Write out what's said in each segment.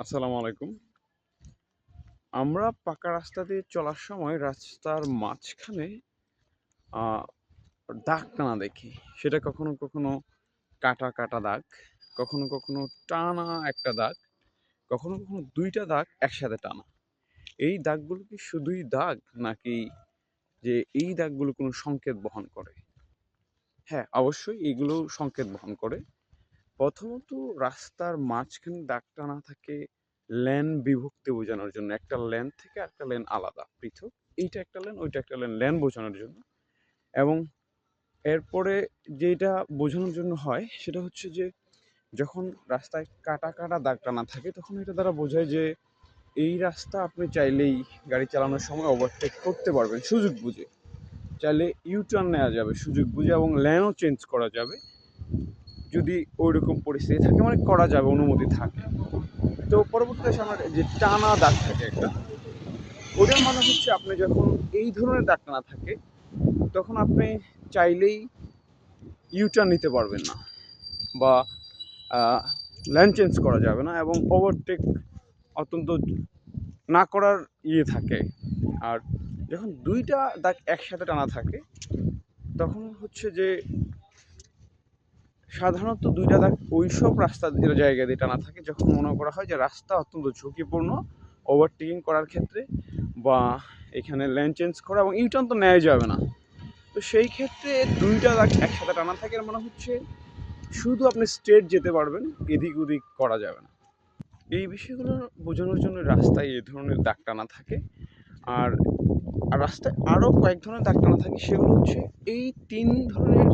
আসসালামু আলাইকুম। আমরা পাকা রাস্তা দিয়ে চলার সময় রাস্তার মাঝখানে দাগ টানা দেখি। সেটা কখনো কখনো কাটা কাটা দাগ, কখনো কখনো টানা একটা দাগ, কখনো কখনো দুইটা দাগ একসাথে টানা। এই দাগগুলো কি শুধুই দাগ, নাকি যে এই দাগগুলো কোনো সংকেত বহন করে? হ্যাঁ অবশ্যই এগুলো সংকেত বহন করে। প্রথমত রাস্তার মাঝখানে দাগ টানা থাকে, লেন বিভক্তি বোঝানোর জন্য। একটা লেন থেকে একটা লেন আলাদা, পৃথক। এইটা একটা লেন, ওইটা একটা লেন লেন বোঝানোর জন্য। এবং এরপরে যেটা বোঝানোর জন্য হয়, সেটা হচ্ছে যে, যখন রাস্তায় কাটা কাটা দাগ টানা থাকে, তখন এটা দ্বারা বোঝায় যে, এই রাস্তা আপনি চাইলেই গাড়ি চালানোর সময় ওভারটেক করতে পারবেন সুযোগ বুঝে। চাইলে ইউটার্ন নেওয়া যাবে সুযোগ বুঝে এবং লেনও চেঞ্জ করা যাবে। যদি ওইরকম পরিস্থিতি থাকে মানে করা যাবে, অনুমতি থাকে। তো পরবর্তীতে আমার যে টানা দাগ থাকে একটা। ওটার মানে হচ্ছে আপনি যখন এই ধরনের দাগ টানা থাকে, তখন আপনি চাইলেই ইউটার্ন নিতে পারবেন না। বা ল্যান্ড চেঞ্জ করা যাবে না এবং ওভারটেক অত্যন্ত না করার ইয়ে থাকে। আর যখন দুইটা দাগ একসাথে টানা থাকে, তখন হচ্ছে যে সাধারণত দুইটা দাগ ওইসব রাস্তা জায়গা দিয়ে টানা থাকে যখন মনে করা হয় যে রাস্তা অত্যন্ত ঝুঁকিপূর্ণ ওভারটেকিং করার ক্ষেত্রে বা এখানে লেন চেঞ্জ করা এবং ইউটার্ন তো নেওয়া যাবে না। তো সেই ক্ষেত্রে দুইটা দাগ একসাথে টানা থাকে মানে হচ্ছে শুধু আপনি স্ট্রেট যেতে পারবেন, এদিক ওদিক করা যাবে না। এই বিষয়গুলো বোঝানোর জন্য রাস্তায় এ ধরনের দাগ টানা থাকে। আর রাস্তায় আরও কয়েক ধরনের দাগ টানা থাকে, সেগুলো হচ্ছে এই তিন ধরনের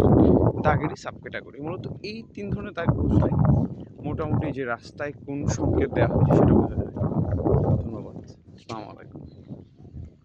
দাগেরই সাব ক্যাটাগরি মূলত এই তিন ধরনের দাগ বুঝলে মোটামুটি যে রাস্তায় কোন সংকেত দেওয়া হয়েছে সেটা বোঝা